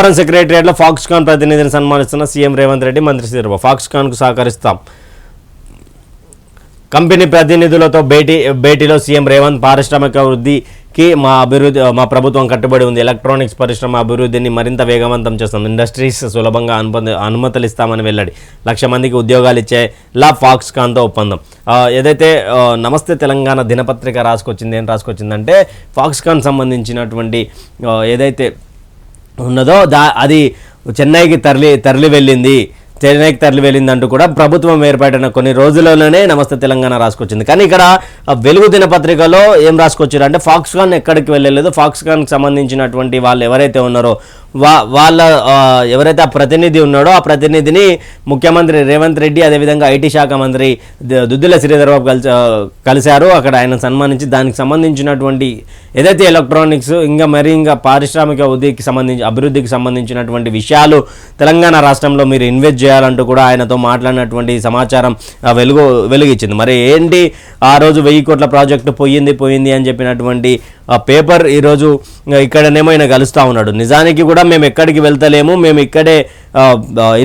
పోలవరం సెక్రటరియట్లో ఫాక్స్కాన్ ప్రతినిధిని సన్మానిస్తున్న సీఎం రేవంత్ రెడ్డి మంత్రి శ్రీరావు ఫాక్స్కాన్కు సహకరిస్తాం. కంపెనీ ప్రతినిధులతో భేటీ భేటీలో సీఎం రేవంత్ పారిశ్రామిక వృద్ధికి మా అభివృద్ధి మా ప్రభుత్వం కట్టుబడి ఉంది. ఎలక్ట్రానిక్స్ పరిశ్రమ అభివృద్ధిని మరింత వేగవంతం చేస్తాం ఇండస్ట్రీస్ సులభంగా అనుమతి అనుమతులు ఇస్తామని వెళ్ళాడు లక్ష మందికి ఉద్యోగాలు ఇచ్చే లా ఫాక్స్కాన్తో ఒప్పందం. ఏదైతే నమస్తే తెలంగాణ దినపత్రిక రాసుకొచ్చింది ఏం రాసుకొచ్చిందంటే ఫాక్స్కాన్ సంబంధించినటువంటి ఏదైతే ఉన్నదో దా అది చెన్నైకి తరలి తరలి వెళ్ళింది. చెన్నైకి తరలి వెళ్ళిందంటూ కూడా ప్రభుత్వం ఏర్పడిన కొన్ని రోజుల్లోనే నమస్తే తెలంగాణ రాసుకొచ్చింది. కానీ ఇక్కడ వెలుగు దినపత్రికలో ఏం రాసుకొచ్చారు అంటే ఫాక్స్కాన్ ఎక్కడికి వెళ్ళలేదు. ఫాక్స్కాన్కి సంబంధించినటువంటి వాళ్ళు ఎవరైతే ఉన్నారో వా వాళ్ళ ఎవరైతే ఆ ప్రతినిధి ఉన్నాడో ఆ ప్రతినిధిని ముఖ్యమంత్రి రేవంత్ రెడ్డి అదేవిధంగా ఐటీ శాఖ మంత్రి దుద్దుల శ్రీధర్ బాబు కలిసి కలిశారు. అక్కడ ఆయన సన్మానించి దానికి సంబంధించినటువంటి ఏదైతే ఎలక్ట్రానిక్స్ ఇంకా మరి ఇంకా పారిశ్రామిక వృద్ధికి సంబంధించి అభివృద్ధికి సంబంధించినటువంటి విషయాలు తెలంగాణ రాష్ట్రంలో మీరు ఇన్వెస్ట్ చేయాలంటూ కూడా ఆయనతో మాట్లాడినటువంటి సమాచారం వెలుగు వెలుగిచ్చింది. మరి ఏంటి? ఆ రోజు వెయ్యి కోట్ల ప్రాజెక్టు పోయింది పోయింది అని చెప్పినటువంటి పేపర్ ఈరోజు ఇక్కడనేమో ఆయన కలుస్తూ ఉన్నాడు. నిజానికి కూడా మేము ఎక్కడికి వెళ్తలేము మేము ఇక్కడే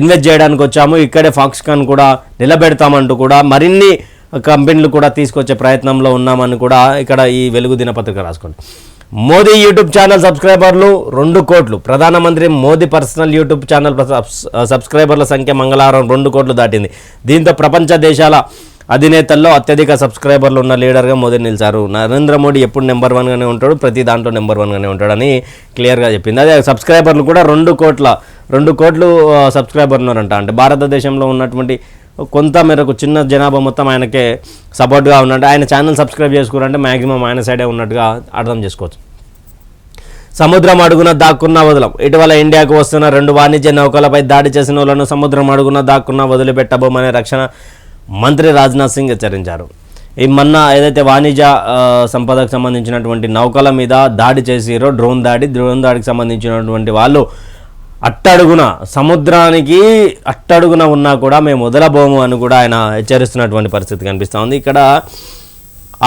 ఇన్వెస్ట్ చేయడానికి వచ్చాము ఇక్కడే ఫాక్స్కాన్ కూడా నిలబెడతామంటూ కూడా మరిన్ని కంపెనీలు కూడా తీసుకొచ్చే ప్రయత్నంలో ఉన్నామని కూడా ఇక్కడ ఈ వెలుగు దినపత్రిక రాసుకోండి మోదీ యూట్యూబ్ ఛానల్ సబ్స్క్రైబర్లు రెండు కోట్లు. ప్రధానమంత్రి మోదీ పర్సనల్ యూట్యూబ్ ఛానల్ సబ్స్క్రైబర్ల సంఖ్య మంగళవారం రెండు కోట్లు దాటింది. దీంతో ప్రపంచ దేశాల అధినేతల్లో అత్యధిక సబ్స్క్రైబర్లు ఉన్న లీడర్గా మోదీ నిలిచారు. నరేంద్ర మోడీ ఎప్పుడు నెంబర్ వన్గానే ఉంటాడు ప్రతి దాంట్లో నెంబర్ వన్గానే ఉంటాడని క్లియర్గా చెప్పింది. అదే సబ్స్క్రైబర్లు కూడా రెండు కోట్ల రెండు కోట్లు సబ్స్క్రైబర్ సబ్స్క్రైబర్లు ఉన్నారంట. అంటే భారతదేశంలో ఉన్నటువంటి కొంత మేరకు చిన్న జనాభా మొత్తం ఆయనకే సపోర్ట్గా ఉన్నట్టు ఆయన ఛానల్ సబ్స్క్రైబ్ చేసుకోరంటే మ్యాక్సిమం ఆయన సైడే ఉన్నట్టుగా అర్థం చేసుకోవచ్చు. సముద్రం అడుగున దాక్కున్న వదలం. ఇటీవల ఇండియాకు వస్తున్న రెండు వాణిజ్య నౌకలపై దాడి చేసిన వాళ్ళను సముద్రం అడుగున దాక్కున్న వదిలిపెట్టబోమనే రక్షణ మంత్రి రాజ్నాథ్ సింగ్ హెచ్చరించారు. ఈ మొన్న ఏదైతే వాణిజ్య సంపదకు సంబంధించినటువంటి నౌకల మీద దాడి చేసిరో డ్రోన్ దాడి డ్రోన్ దాడికి సంబంధించినటువంటి వాళ్ళు అట్టడుగున సముద్రానికి అట్టడుగున ఉన్నా కూడా మేము వదలబోము అని కూడా ఆయన హెచ్చరిస్తున్నటువంటి పరిస్థితి కనిపిస్తూ ఉంది. ఇక్కడ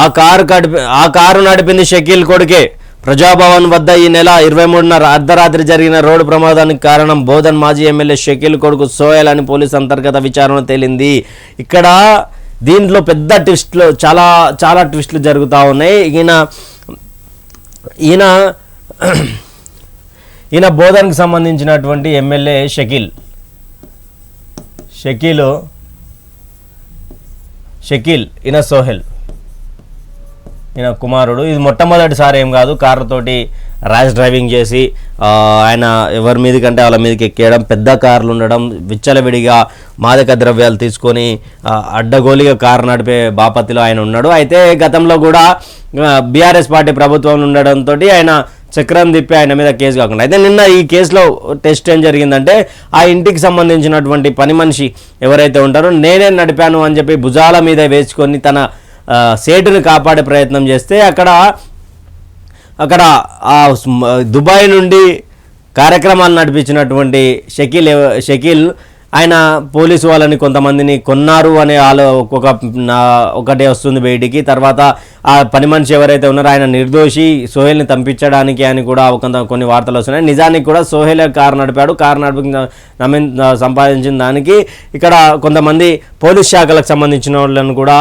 ఆ కారు కడిపి ఆ కారు నడిపింది షకీల్ కొడుకే. ప్రజాభవన్ వద్ద ఈ నెల ఇరవై మూడున అర్ధరాత్రి జరిగిన రోడ్డు ప్రమాదానికి కారణం బోధన్ మాజీ ఎమ్మెల్యే షకీల్ కొడుకు సోయల్ అని పోలీస్ అంతర్గత విచారణ తేలింది. ఇక్కడ దీంట్లో పెద్ద ట్విస్ట్లు చాలా చాలా ట్విస్ట్లు జరుగుతూ ఉన్నాయి. ఈయన ఈయన ఈయన బోధన్కి సంబంధించినటువంటి ఎమ్మెల్యే షకీల్. షకీల్ షకీల్ ఈయన సోహెల్. ఈయన కుమారుడు. ఇది మొట్టమొదటిసారి ఏం కాదు కార్లతోటి ర్యాష్ డ్రైవింగ్ చేసి ఆయన ఎవరి మీదకంటే వాళ్ళ మీదకి ఎక్కేయడం పెద్ద కార్లు ఉండడం విచ్చలవిడిగా మాదక ద్రవ్యాలు తీసుకొని అడ్డగోలిగా కారు నడిపే బాపతిలో ఆయన ఉన్నాడు. అయితే గతంలో కూడా బీఆర్ఎస్ పార్టీ ప్రభుత్వం ఉండడంతో ఆయన చక్రం తిప్పి ఆయన మీద కేసు కాకుండా. అయితే నిన్న ఈ కేసులో టెస్ట్ ఏం జరిగిందంటే ఆ ఇంటికి సంబంధించినటువంటి పని మనిషి ఎవరైతే ఉంటారో నేనే నడిపాను అని చెప్పి భుజాల మీద వేసుకొని తన సేటుని కాపాడే ప్రయత్నం చేస్తే అక్కడ అక్కడ దుబాయ్ నుండి కార్యక్రమాలు నడిపించినటువంటి షకీల్ షకీల్ ఆయన పోలీసు వాళ్ళని కొంతమందిని కొన్నారు అనే ఆలో ఒక్కొక్క ఒకటే వస్తుంది బయటికి. తర్వాత ఆ పని మనిషి ఎవరైతే ఉన్నారో ఆయన నిర్దోషి సోహెల్ని తప్పించడానికి అని కూడా కొంత కొన్ని వార్తలు వస్తున్నాయి. నిజానికి కూడా సోహెల్ కారు నడిపాడు. కారు నడిపి నమ్మి సంపాదించిన దానికి ఇక్కడ కొంతమంది పోలీస్ శాఖలకు సంబంధించిన వాళ్ళని కూడా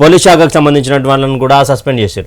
పోలీస్ శాఖకు సంబంధించినటువంటి వాళ్ళని కూడా సస్పెండ్ చేశారు.